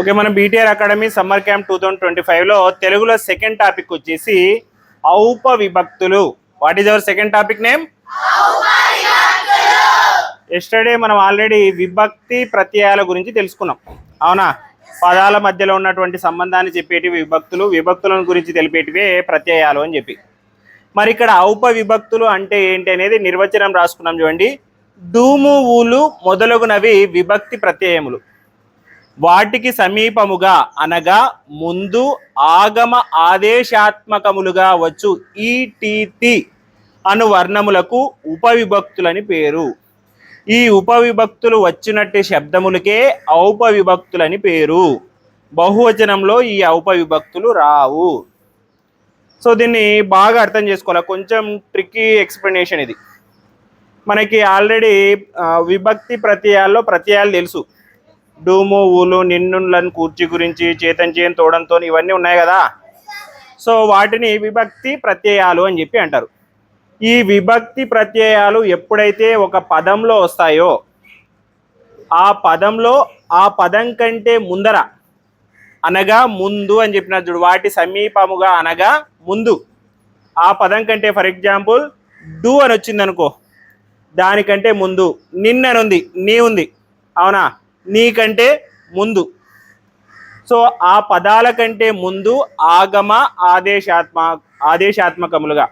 Okay మన BTR academy summer camp two thousand twenty ఫైవ్లో తెలుగులో సెకండ్ టాపిక్ వచ్చేసి ఔప విభక్తులు what is our second topic name yesterday మనం ఆల్రెడీ విభక్తి ప్రత్యయాల గురించి తెలుసుకున్నాం. అవునా? పదాల మధ్యలో ఉన్నటువంటి సంబంధాన్ని చెప్పేటివి విభక్తులు విభక్తులను గురించి తెలిపేటివే ప్రత్యయాలు అని చెప్పి. మరి ఇక్కడ ఔప విభక్తులు అంటే ఏంటి అనేది నిర్వచనం రాసుకున్నాం చూడండి. డూము ఊలు మొదలగునవి విభక్తి ప్రత్యయములు. వాటికి సమీపముగా అనగా ముందు ఆగమ ఆదేశాత్మకములుగా వచ్చు ఈటీతి అను వర్ణములకు ఉపవిభక్తులని పేరు. ఈ ఉపవిభక్తులు వచ్చినట్టు శబ్దములకే ఔపవిభక్తులని పేరు. బహువచనంలో ఈ ఔపవిభక్తులు రావు. సో దీన్ని బాగా అర్థం చేసుకోవాలి? కొంచెం ట్రిక్కీ ఎక్స్ప్లెనేషన్ ఇది. మనకి ఆల్రెడీ విభక్తి ప్రత్యయాల్లో ప్రత్యయాలు తెలుసు. డూము ఊలు నిన్నులను కూర్చి గురించి చేతన్ చేయని తోడంతో ఇవన్నీ ఉన్నాయి కదా? సో వాటిని విభక్తి ప్రత్యయాలు అని చెప్పి అంటారు. ఈ విభక్తి ప్రత్యయాలు ఎప్పుడైతే ఒక పదంలో వస్తాయో ఆ పదంలో ఆ పదం కంటే ముందర అనగా ముందు అని చెప్పిన చూడు వాటి సమీపముగా అనగా ముందు. ఆ పదం కంటే ఫర్ ఎగ్జాంపుల్ డూ అని వచ్చింది అనుకో దానికంటే ముందు నిన్నని ఉంది నీ ఉంది అవునా? నీకంటే ముందు. సో ఆ పదాల కంటే ముందు ఆగమ ఆదేశాత్మ ఆదేశాత్మకములుగా.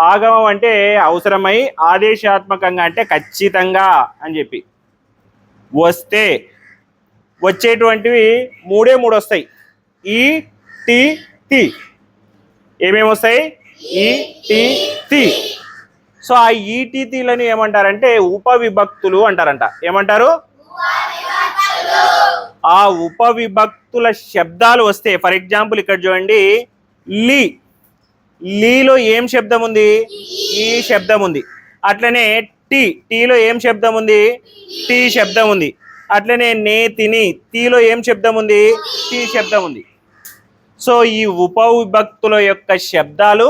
ఆగమం అంటే అవసరమై ఆదేశాత్మకంగా అంటే ఖచ్చితంగా అని చెప్పి. వస్తే వచ్చేటువంటివి మూడే మూడు వస్తాయి ఈ టి తి. ఏమేమి వస్తాయి? ఈ టి తి. సో ఆ ఈటీతీలను ఏమంటారంటే ఉపవిభక్తులు అంటారంట. ఏమంటారు? ఆ ఉపవిభక్తుల శబ్దాలు వస్తే ఫర్ ఎగ్జాంపుల్ ఇక్కడ చూడండి లీ. లీలో ఏం శబ్దం ఉంది ఈ శబ్దం ఉంది అట్లనే టీ టీలో ఏం శబ్దం ఉంది టీ శబ్దం ఉంది అట్లనే నే తిని తీలో ఏం శబ్దం ఉంది టీ శబ్దం ఉంది సో ఈ ఉపవిభక్తుల యొక్క శబ్దాలు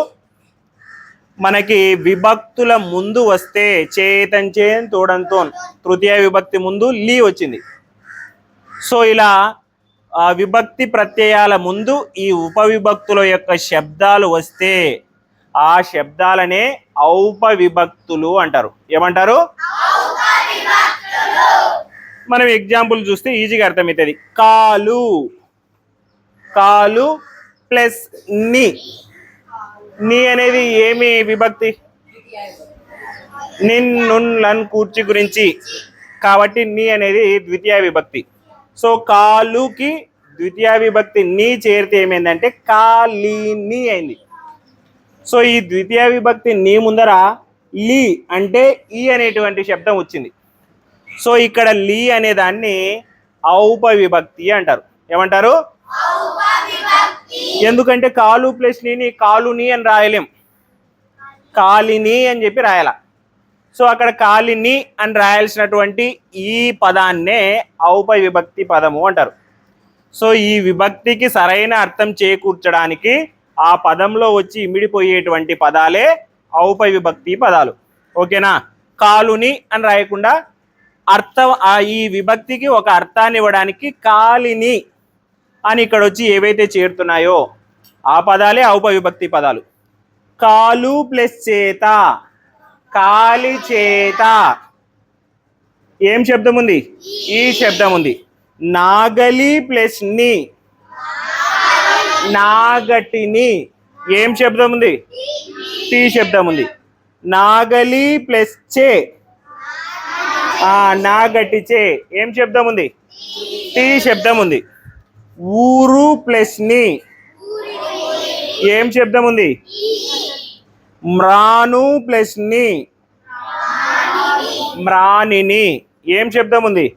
మనకి విభక్తుల ముందు వస్తే చేతంచేన్ తోడంతో తృతీయ విభక్తి ముందు లీ వచ్చింది. సో ఇలా విభక్తి ప్రత్యయాల ముందు ఈ ఉపవిభక్తుల యొక్క శబ్దాలు వస్తే ఆ శబ్దాలనే ఔపవిభక్తులు అంటారు. ఏమంటారు? మనం ఎగ్జాంపుల్ చూస్తే ఈజీగా అర్థమవుతుంది. కాలు. కాలు ప్లస్ని. నీ అనేది ఏమి విభక్తి? నిన్నున్ లన్ కూర్చి గురించి. కాబట్టి నీ అనేది ద్వితీయ విభక్తి. సో కాలుకి ద్వితీయ విభక్తి నీ చేరితే ఏమైందంటే కాలిని అయింది. సో ఈ ద్వితీయ విభక్తి నీ ముందర లీ అంటే ఈ అనేటువంటి శబ్దం వచ్చింది. సో ఇక్కడ లీ అనే దాన్ని ఔప విభక్తి అంటారు. ఏమంటారు? ఎందుకంటే కాలు ప్లస్ నీని కాలుని అని రాయలేం. కాలిని అని చెప్పి రాయాల. సో అక్కడ కాలిని అని రాయాల్సినటువంటి ఈ పదాన్నే ఔప విభక్తి పదము అంటారు. సో ఈ విభక్తికి సరైన అర్థం చేకూర్చడానికి ఆ పదంలో వచ్చి ఇమిడిపోయేటువంటి పదాలే ఔప విభక్తి పదాలు. ఓకేనా? కాలుని అని రాయకుండా అర్థం ఆ ఈ విభక్తికి ఒక అర్థాన్ని ఇవ్వడానికి కాలిని అని ఇక్కడ వచ్చి ఏవైతే చేరుతున్నాయో ఆ పదాలే ఔపవిభక్తి పదాలు. కాలు ప్లస్ చేత. కాలి చేత. ఏం శబ్దం ఉంది ఈ శబ్దం ఉంది నాగలి ప్లస్ని. నాగటిని. ఏం శబ్దం ఉంది టీ శబ్దం ఉంది నాగలి ప్లస్ చే. నాగటి చే. ఏం శబ్దం ఉంది టీ శబ్దం ఉంది ఊరు ప్లస్ని. ఏం శబ్దం ఉంది మ్రాను ప్లస్ని. మ్రాణిని ఏం శబ్దం ఉంది?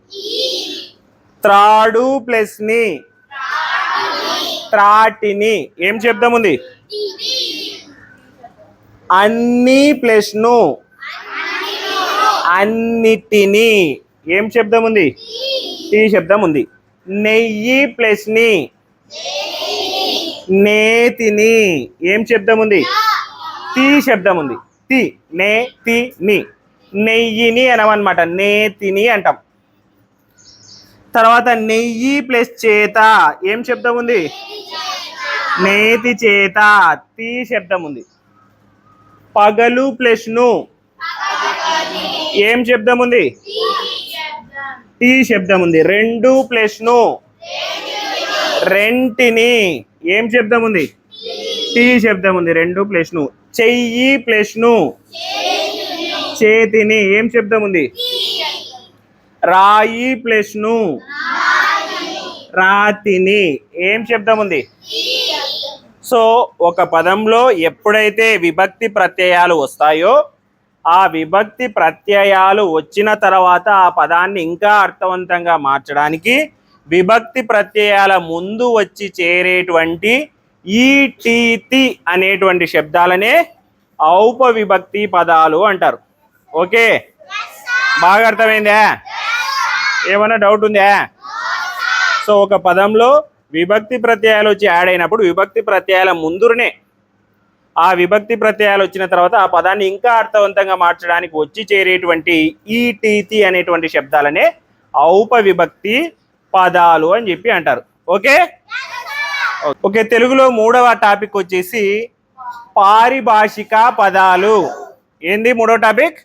త్రాడు ప్లస్ని. త్రాటిని. ఏం శబ్దం ఉంది? అన్ని ప్లస్ను. అన్నిటిని. ఏం శబ్దం ఉంది? టీ శబ్దం ఉంది. నెయ్యి ప్లస్ని. నేతిని. ఏం శబ్దం ఉంది? టీ శబ్దం ఉంది. తి నే తి ని. నెయ్యిని అనమన్నమాట. నేతిని అంటాం. తర్వాత నెయ్యి ప్లస్ చేత. ఏం శబ్దం ఉంది? నేతి చేత. తీ శబ్దం ఉంది. పగలు ప్లస్ను. ఏం శబ్దం ఉంది? టీ శబ్దం ఉంది. రెండు ప్లస్ను. రెంటిని. ఏం శబ్దం ఉంది? టీ శబ్దం ఉంది. రెండు ప్లస్ను. చెయ్యి ప్లస్ను చేతిని ఏం శబ్దం ఉంది? రాయి ప్లస్ను రాతిని ఏం శబ్దం ఉంది? సో ఒక పదంలో ఎప్పుడైతే విభక్తి ప్రత్యయాలు వస్తాయో ఆ విభక్తి ప్రత్యయాలు వచ్చిన తర్వాత ఆ పదాన్ని ఇంకా అర్థవంతంగా మార్చడానికి విభక్తి ప్రత్యయాల ముందు వచ్చి చేరేటువంటి ఈటీతి అనేటువంటి శబ్దాలనే ఔపవిభక్తి పదాలు అంటారు. ఓకే? బాగా అర్థమైందా? ఏమైనా డౌట్ ఉందా? సో ఒక పదంలో విభక్తి ప్రత్యయాలు వచ్చి యాడ్ అయినప్పుడు విభక్తి ప్రత్యయాల ముందునే ఆ విభక్తి ప్రత్యయాలు వచ్చిన తర్వాత ఆ పదాన్ని ఇంకా అర్థవంతంగా మార్చడానికి వచ్చి చేరేటువంటి ఈటీతి అనేటువంటి శబ్దాలనే ఔపవిభక్తి పదాలు అని చెప్పి అంటారు. ఓకే? ఓకే తెలుగులో మూడవ టాపిక్ వచ్చేసి పారిభాషిక పదాలు. ఏంది మూడో టాపిక్?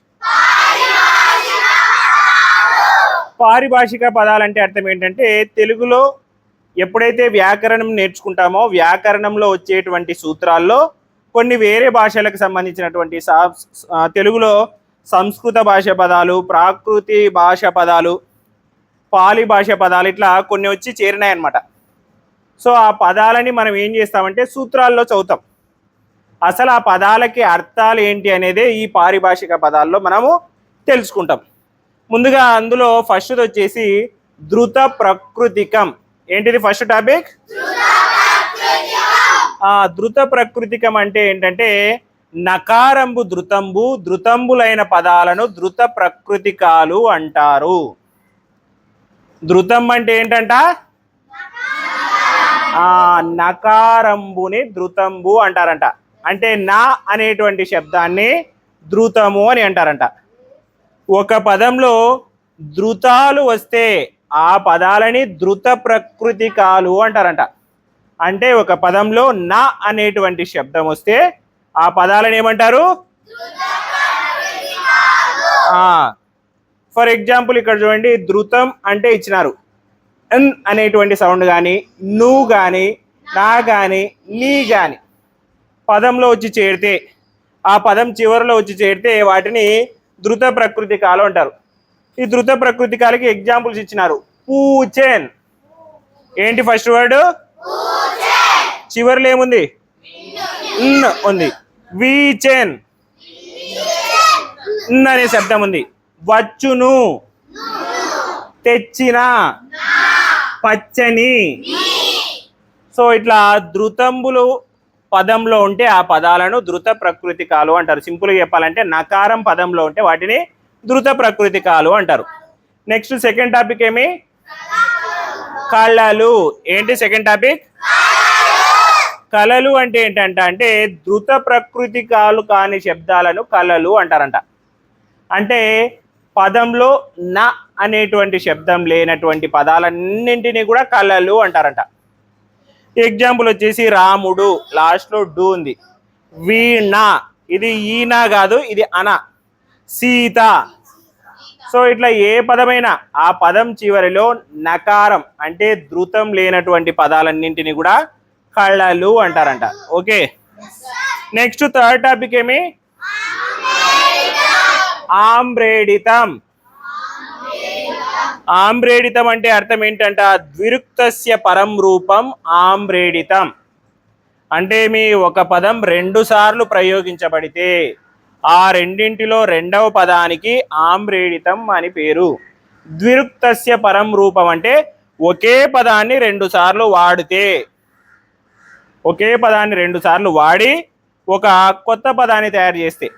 పారిభాషిక పదాలు అంటే అర్థం ఏంటంటే తెలుగులో ఎప్పుడైతే వ్యాకరణం నేర్చుకుంటామో వ్యాకరణంలో వచ్చేటువంటి సూత్రాల్లో కొన్ని వేరే భాషలకు సంబంధించినటువంటి సా- తెలుగులో సంస్కృత భాష పదాలు ప్రాకృతి భాష పదాలు పాలి భాష పదాలు ఇట్లా కొన్ని వచ్చి చేరినాయన్నమాట. సో ఆ పదాలని మనం ఏం చేస్తామంటే సూత్రాల్లో చదువుతాం. అసలు ఆ పదాలకి అర్థాలు ఏంటి అనేదే ఈ పారిభాషిక పదాల్లో మనము తెలుసుకుంటాం. ముందుగా అందులో ఫస్ట్ వచ్చేసి ధృత ప్రకృతికం. ఏంటిది ఫస్ట్ టాపిక్ ఆ ధృత ప్రకృతికం అంటే ఏంటంటే నకారంబు ధృతంబు ధృతంబులైన పదాలను ధృత ప్రకృతికాలు అంటారు. ధృతం అంటే ఏంటంట? నకారంబుని ధృతంబు అంటారంట. అంటే నా అనేటువంటి శబ్దాన్ని ధృతము అని అంటారంట. ఒక పదంలో ధృతాలు వస్తే ఆ పదాలని ధృత ప్రకృతికాలు అంటారంట. అంటే ఒక పదంలో నా అనేటువంటి శబ్దం వస్తే ఆ పదాలను ఏమంటారు? ఫర్ ఎగ్జాంపుల్ ఇక్కడ చూడండి ధృతం అంటే ఇచ్చినారు. ఎన్ అనేటువంటి సౌండ్ కానీ నువ్వు కానీ నా కానీ నీ కానీ పదంలో వచ్చి చేరితే ఆ పదం చివరిలో వచ్చి చేరితే వాటిని ధృత ప్రకృతి కాలు అంటారు. ఈ ధృత ప్రకృతి కాలకి ఎగ్జాంపుల్స్ ఇచ్చినారు. పూచెన్ ఏంటి ఫస్ట్ వర్డ్ చివరిలో ఏముంది? ఉంది. వీచెన్. అనే శబ్దం ఉంది. వచ్చును. తెచ్చిన. పచ్చని. సో ఇట్లా ధృతంబులు పదంలో ఉంటే ఆ పదాలను ధృత ప్రకృతికాలు అంటారు. సింపుల్గా చెప్పాలంటే నకారం పదంలో ఉంటే వాటిని ధృత ప్రకృతికాలు అంటారు. నెక్స్ట్ సెకండ్ టాపిక్ ఏమి? కళలు. ఏంటి సెకండ్ టాపిక్ కళలు అంటే ఏంటంట అంటే ధృత ప్రకృతికాలు కాని శబ్దాలను కళలు అంటారంట. అంటే పదంలో న అనేటువంటి శబ్దం లేనటువంటి పదాలన్నింటినీ కూడా కళలు అంటారంట. ఎగ్జాంపుల్ వచ్చేసి రాముడు లాస్ట్లో డు ఉంది. వీణ ఇది ఈన కాదు ఇది అన. సీత. సో ఇట్లా ఏ పదమైనా ఆ పదం చివరిలో నకారం అంటే ధృతం లేనటువంటి పదాలన్నింటినీ కూడా కళ్ళలు అంటారంట. ఓకే నెక్స్ట్ థర్డ్ టాపిక్ ఏమి? ఆమ్రేడితం. ఆమ్రేడితం అంటే అర్థం ఏంటంట ద్విరుక్తస్య పరం రూపం ఆమ్రేడితం. అంటే మీ ఒక పదం రెండు సార్లు ప్రయోగించబడితే ఆ రెండింటిలో రెండవ పదానికి ఆమ్రేడితం అని పేరు. ద్విరుక్తస్య పరం రూపం అంటే ఒకే పదాన్ని రెండు సార్లు వాడితే ఒకే పదాన్ని రెండు సార్లు వాడి ఒక కొత్త పదాన్ని తయారు చేస్తే.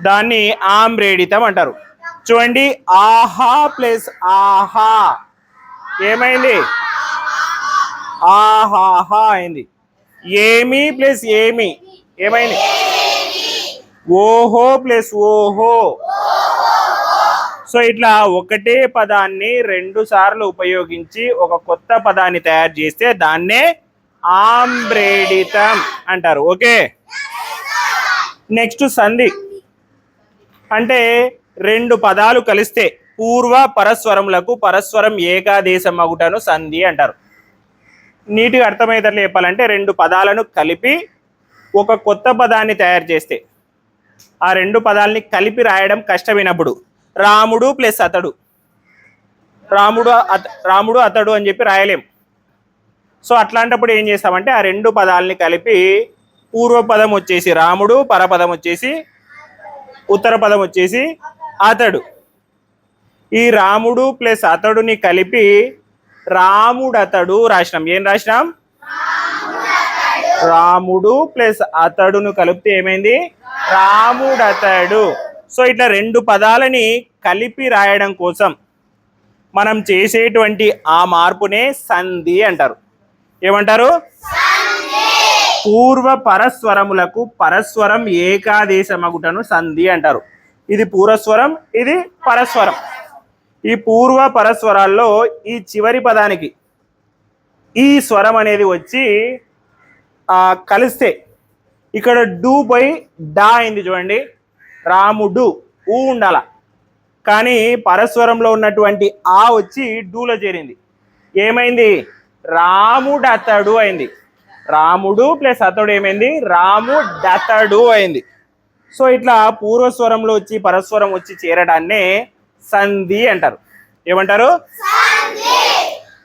దాన్ని ఆమ్రేడితం అంటారు. చూడండి ఆహా ప్లస్ ఆహా. ఏమైంది? ఆహాహా అయింది. ఏమి ప్లస్ ఏమి? ఏమైంది? ఓహో ప్లస్ ఓహో. సో ఇట్లా ఒకటే పదాన్ని రెండు సార్లు ఉపయోగించి ఒక కొత్త పదాన్ని తయారు చేస్తే దాన్నే ఆంబ్రేడితం అంటారు. ఓకే? నెక్స్ట్ సంధి. అంటే రెండు పదాలు కలిస్తే పూర్వ పరస్వరములకు పరస్వరం ఏకాదేశం అగుటను సంధి అంటారు. నీటిగా అర్థమయ్యేటట్లు చెప్పాలంటే రెండు పదాలను కలిపి ఒక కొత్త పదాన్ని తయారు చేస్తే ఆ రెండు పదాలని కలిపి రాయడం కష్టమైనప్పుడు రాముడు ప్లస్ అతడు. రాముడు అత- రాముడు అతడు అని చెప్పి రాయలేం. సో అట్లాంటప్పుడు ఏం చేస్తామంటే ఆ రెండు పదాలని కలిపి పూర్వపదం వచ్చేసి రాముడు పరపదం వచ్చేసి ఉత్తర పదం వచ్చేసి అతడు. ఈ రాముడు ప్లస్ అతడుని కలిపి రాముడు అతడు రాసినాం. ఏం రాసినాం? రాముడు ప్లస్ అతడును కలిపితే ఏమైంది? రాముడు అతడు సో ఇట్లా రెండు పదాలని కలిపి రాయడం కోసం మనం చేసేటువంటి ఆ మార్పునే సంధి అంటారు. ఏమంటారు? పూర్వ పరస్వరములకు పరస్వరం ఏకాదేశమగుటను సంధి అంటారు. ఇది పూర్వస్వరం ఇది పరస్వరం. ఈ పూర్వ పరస్వరాల్లో ఈ చివరి పదానికి ఈ స్వరం అనేది వచ్చి కలిస్తే. ఇక్కడ డు పోయి డా అయింది చూడండి. రాముడు ఊ ఉండాల. కానీ పరస్వరంలో ఉన్నటువంటి ఆ వచ్చి డూలో చేరింది. ఏమైంది? రాముడు అతడు అయింది. రాముడు ప్లస్ అతడు ఏమైంది? రాము డతడు అయింది. సో ఇట్లా పూర్వస్వరంలో వచ్చి పరస్వరం వచ్చి చేరడాన్నే సంధి అంటారు. ఏమంటారు?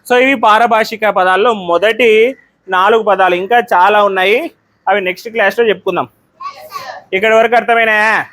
సో ఇవి పారభాషిక పదాల్లో మొదటి నాలుగు పదాలు. ఇంకా చాలా ఉన్నాయి. అవి నెక్స్ట్ క్లాస్లో చెప్పుకుందాం. ఇక్కడి వరకు అర్థమైనా